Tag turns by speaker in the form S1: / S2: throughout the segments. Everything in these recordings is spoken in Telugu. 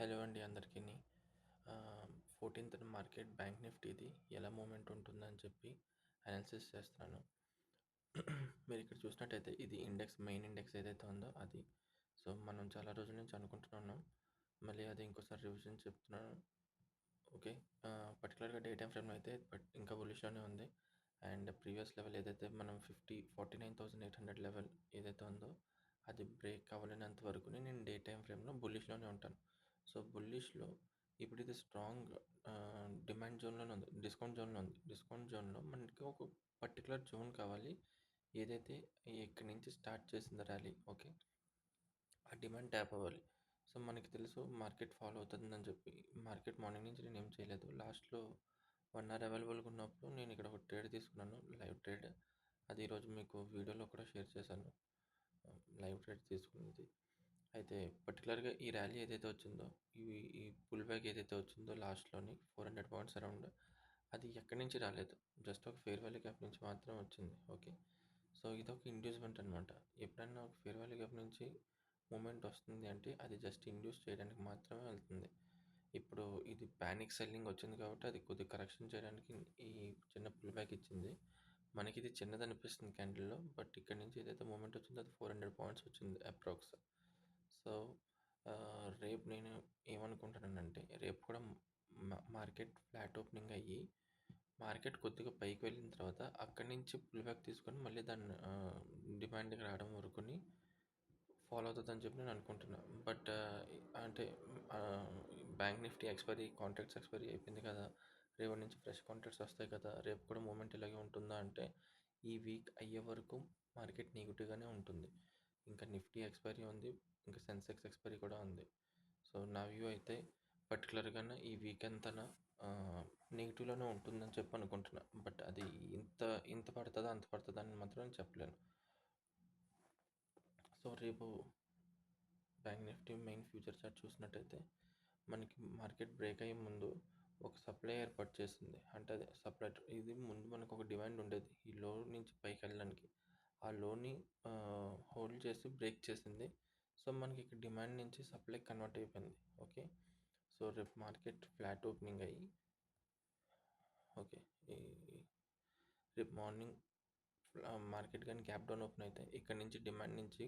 S1: హలో అండి అందరికీని. ఫోర్టీన్త్ మార్కెట్ బ్యాంక్ నిఫ్టీది ఎలా మూమెంట్ ఉంటుందని చెప్పి అనాలిసిస్ చేస్తున్నాను. ఇక్కడ చూసినట్టయితే ఇది ఇండెక్స్ మెయిన్ ఇండెక్స్ ఏదైతే ఉందో అది. సో, మనం చాలా రోజుల నుంచి అనుకుంటున్నాం. మళ్ళీ అది ఇంకోసారి రివిజన్ చెప్తున్నాను. ఓకే. పర్టికులర్గా డే టైం ఫ్రేమ్‌లో అయితే బట్ ఇంకా బులిష్‌లోనే ఉంది. అండ్ ప్రీవియస్ లెవెల్ ఏదైతే మనం 50 49,800 లెవెల్ ఏదైతే ఉందో అది బ్రేక్ అవ్వలేనంత వరకు నేను డే టైమ్ ఫ్రేమ్‌లో బులిష్‌లోనే ఉంటాను. సో, బుల్లిష్‌లో ఇప్పుడు ఇది స్ట్రాంగ్ డిమాండ్ జోన్‌లోనే ఉంది. డిస్కౌంట్ జోన్‌లో ఉంది. డిస్కౌంట్ జోన్‌లో మనకి ఒక పర్టిక్యులర్ జోన్ కావాలి. ఏదైతే ఇక్కడి నుంచి స్టార్ట్ చేసింది ర్యాలీ ఓకే. ఆ డిమాండ్ ట్యాప్ అవ్వాలి. సో, మనకి తెలుసు మార్కెట్ ఫాలో అవుతుందని చెప్పి. మార్కెట్ మార్నింగ్ నుంచి నేను ఏం చేయలేదు. లాస్ట్‌లో వన్ అవర్ అవైలబుల్‌గా ఉన్నప్పుడు నేను ఇక్కడ ఒక ట్రేడ్ తీసుకున్నాను. Live trade. అది ఈరోజు మీకు వీడియోలో కూడా షేర్ చేశాను. లైవ్ ట్రేడ్ తీసుకున్నది. అయితే పర్టిక్యులర్‌గా ఈ ర్యాలీ ఏదైతే వచ్చిందో ఈ ఈ పుల్ బ్యాక్ ఏదైతే వచ్చిందో లాస్ట్‌లోని 400 పాయింట్స్ అరౌండ్ అది ఎక్కడి నుంచి రాలేదు. జస్ట్ ఒక ఫేర్‌వెల్ గ్యాప్ నుంచి మాత్రం వచ్చింది. ఓకే. సో, ఇదొక ఇండ్యూస్‌మెంట్ అనమాట. ఎప్పుడైనా ఒక ఫేర్వెల్ గ్యాప్ నుంచి మూవ్‌మెంట్ వస్తుంది అంటే అది జస్ట్ ఇండ్యూస్ చేయడానికి మాత్రమే వెళ్తుంది. ఇప్పుడు ఇది పానిక్ సెల్లింగ్ వచ్చింది కాబట్టి అది కొద్దిగా కరెక్షన్ చేయడానికి ఈ చిన్న పుల్ బ్యాక్ ఇచ్చింది. మనకి ఇది చిన్నది అనిపిస్తుంది క్యాండిల్‌లో. బట్ ఇక్కడి నుంచి ఏదైతే మూవ్‌మెంట్ వచ్చిందో అది 400 పాయింట్స్ వచ్చింది అప్రాక్స్. సో, రేపు నేను ఏమనుకుంటున్నానంటే రేపు కూడా మార్కెట్ ఫ్లాట్ ఓపెనింగ్ అయ్యి మార్కెట్ కొద్దిగా పైకి వెళ్ళిన తర్వాత అక్కడి నుంచి పుల్ బ్యాక్ తీసుకొని మళ్ళీ దాన్ని డిమాండ్‌కి రావడం వరకుని ఫాలో అవుతుందని చెప్పి నేను అనుకుంటున్నాను బట్ అంటే bank Nifty expiry contracts expiry అయిపోయింది కదా! రేపు నుంచి ఫ్రెష్ కాంట్రాక్ట్స్ వస్తాయి కదా! రేపు కూడా మూమెంట్ ఇలాగే ఉంటుందా అంటే ఈ వీక్ అయ్యే వరకు మార్కెట్ నెగిటివ్గానే ఉంటుంది. ఇంకా నిఫ్టీ ఎక్స్‌పైరీ ఉంది. ఇంకా సెన్సెక్స్ ఎక్స్‌పైరీ కూడా ఉంది. సో, నా వ్యూ అయితే పర్టికులర్గా ఈ వీక్ అంతా నెగిటివ్లోనే ఉంటుందని చెప్పి అనుకుంటున్నా. బట్ అది ఇంత ఇంత పడుతుందా అంత పడుతుందా అని మాత్రం చెప్పలేను. సో, రేపు bank Nifty main future chart చూసినట్టయితే మనకి మార్కెట్ బ్రేక్ అయ్యే ముందు ఒక సప్లై ఏర్పాటు చేసింది. అంటే అదే సప్లై ఇది ముందు మనకు ఒక డిమాండ్ ఉండేది. ఈ లో నుంచి పైకి వెళ్ళడానికి. ఆ లోని హోల్డ్ చేసి బ్రేక్ చేసింది. సో, మనకి ఇక్కడ డిమాండ్ నుంచి సప్లై కన్వర్ట్ అయిపోయింది. ఓకే. సో, రేపు మార్కెట్ ఫ్లాట్ ఓపెనింగ్ అయ్యి ఓకే. ఈ రేపు మార్నింగ్ మార్కెట్ కానీ గ్యాప్ డౌన్ ఓపెన్ అయితే ఇక్కడ నుంచి డిమాండ్ నుంచి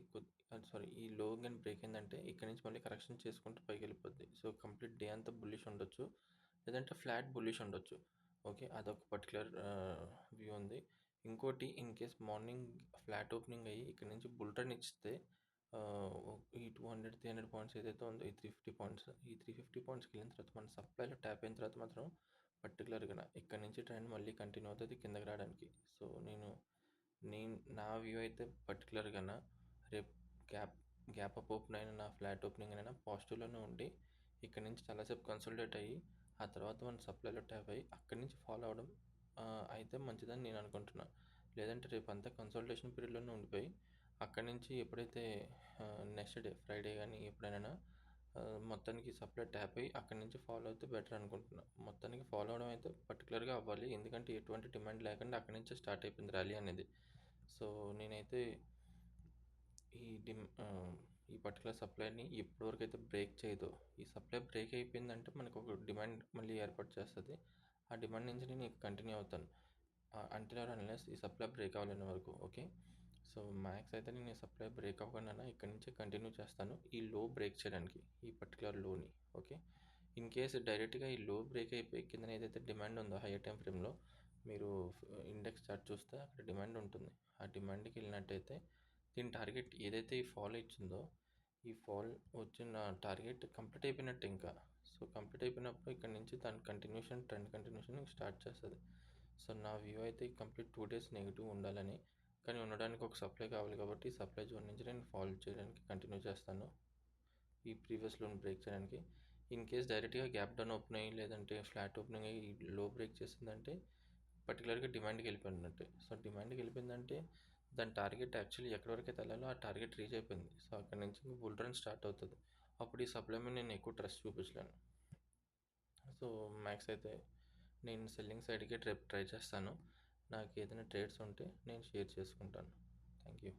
S1: సారీ ఈ లో కానీ బ్రేక్ అయిందంటే ఇక్కడ నుంచి మళ్ళీ కరెక్షన్ చేసుకుంటూ పైకి వెళ్ళిపోద్ది సో, కంప్లీట్ డే అంతా బుల్లిష్ ఉండొచ్చు. లేదంటే ఫ్లాట్ బుల్లిష్ ఉండొచ్చు. ఓకే. అదొక పర్టిక్యులర్ వ్యూ ఉంది. ఇంకోటి in case morning flat opening అయ్యి ఇక్కడ నుంచి బుల్టన్ ఇస్తే ఈ two hundred three hundred points ఏదైతే ఉందో ఈ 350 పాయింట్స్ ఈ 350 పాయింట్స్‌కి వెళ్ళిన తర్వాత మన సప్లైలో ట్యాప్ అయిన తర్వాత మాత్రం పర్టిక్యులర్‌గా ఇక్కడ నుంచి ట్రెండ్ మళ్ళీ కంటిన్యూ అవుతుంది కిందకి రావడానికి. సో, నేను నేను నా వ్యూ అయితే పర్టికులర్గా రేపు గ్యాప్ గ్యాప్ అప్ ఓపెన్ అయిన నా ఫ్లాట్ ఓపెనింగ్ అయినా పాజిటివ్‌లోనే ఉండి ఇక్కడి నుంచి చాలాసేపు కన్సల్టేట్ అయ్యి ఆ తర్వాత మన సప్లైలో ట్యాప్ అయ్యి అక్కడి నుంచి ఫాలో అవ్వడం అయితే మంచిదని నేను అనుకుంటున్నాను లేదంటే రేపు అంతా పీరియడ్‌లోనే ఉండిపోయి అక్కడి నుంచి ఎప్పుడైతే నెక్స్ట్ డే ఫ్రైడే కానీ ఎప్పుడైనా మొత్తానికి సప్లై ట్యాప్ అయ్యి అక్కడి నుంచి ఫాలో అయితే బెటర్ అనుకుంటున్నాను మొత్తానికి ఫాలో అవ్వడం అయితే పర్టికులర్గా అవ్వాలి. ఎందుకంటే ఎటువంటి డిమాండ్ లేకుండా అక్కడి నుంచే స్టార్ట్ అయిపోయింది ర్యాలీ అనేది. సో, నేనైతే ఈ డిమ్ ఈ పర్టికులర్ సప్లైని ఎప్పటి అయితే బ్రేక్ చేయదు ఈ సప్లై బ్రేక్ అయిపోయిందంటే మనకు ఒక డిమాండ్ మళ్ళీ ఏర్పాటు చేస్తుంది ఆ డిమాండ్ నుంచి నేను కంటిన్యూ అవుతాను. అంటిల్ ఆర్ అన్లెస్ ఈ సప్లై బ్రేక్ అవ్వలేని వరకు ఓకే. సో, మ్యాక్స్ అయితే నేను సప్లై బ్రేక్ అవ్వకుండా ఇక్కడి నుంచి కంటిన్యూ చేస్తాను. ఈ లో బ్రేక్ చేయడానికి ఈ పర్టికులర్లోని ఓకే. ఇన్ కేస్ డైరెక్ట్‌గా ఈ లో బ్రేక్ అయిపోయి కిందన ఏదైతే డిమాండ్ ఉందో హైయర్ టైం ఫ్రేమ్‌లో మీరు uh, ఇండెక్స్ చార్ట్ చూస్తే అక్కడ డిమాండ్ ఉంటుంది. ఆ డిమాండ్‌కి వెళ్ళినట్టయితే దీని టార్గెట్ ఏదైతే ఈ ఫాల్ ఇచ్చిందో ఈ ఫాల్ వచ్చిన టార్గెట్ కంప్లీట్ అయిపోయినట్టు ఇంకా. సో, కంప్లీట్ అయిపోయినప్పుడు ఇక్కడ నుంచి దాని కంటిన్యూషన్ ట్రెండ్ కంటిన్యూషన్ స్టార్ట్ చేస్తుంది సో, నా వ్యూ అయితే కంప్లీట్ టూ డేస్ నెగిటివ్ ఉండాలని. కానీ ఉండడానికి ఒక సప్లై కావాలి కాబట్టి ఈ సప్లై జోన్ నుంచి నేను ఫాలో చేయడానికి కంటిన్యూ చేస్తాను. ఈ ప్రీవియస్లోని బ్రేక్ చేయడానికి. ఇన్ కేస్ డైరెక్ట్‌గా గ్యాప్ డౌన్ ఓపెన్ అయ్యి లేదంటే ఫ్లాట్ ఓపెనింగ్ అయ్యి లో బ్రేక్ చేసిందంటే పర్టిక్యులర్‌గా డిమాండ్‌కి వెళ్ళిపోయినట్టే. సో, డిమాండ్‌కి వెళ్ళిపోయిందంటే దాని టార్గెట్ యాక్చువల్లీ ఎక్కడి వరకు వెళ్ళాలో ఆ టార్గెట్ రీచ్ అయిపోయింది. సో, అక్కడి నుంచి బుల్ రన్ స్టార్ట్ అవుతుంది అప్పుడు ఈ సప్లై మీద నేను ఎక్కువ ట్రస్ట్ చూపించలేను. సో, మ్యాక్స్ అయితే నేను సెల్లింగ్ సైడ్‌కే ట్రిప్ ట్రై చేస్తాను. నాకు ఏదైనా ట్రేడ్స్ ఉంటే నేను షేర్ చేసుకుంటాను. Thank you.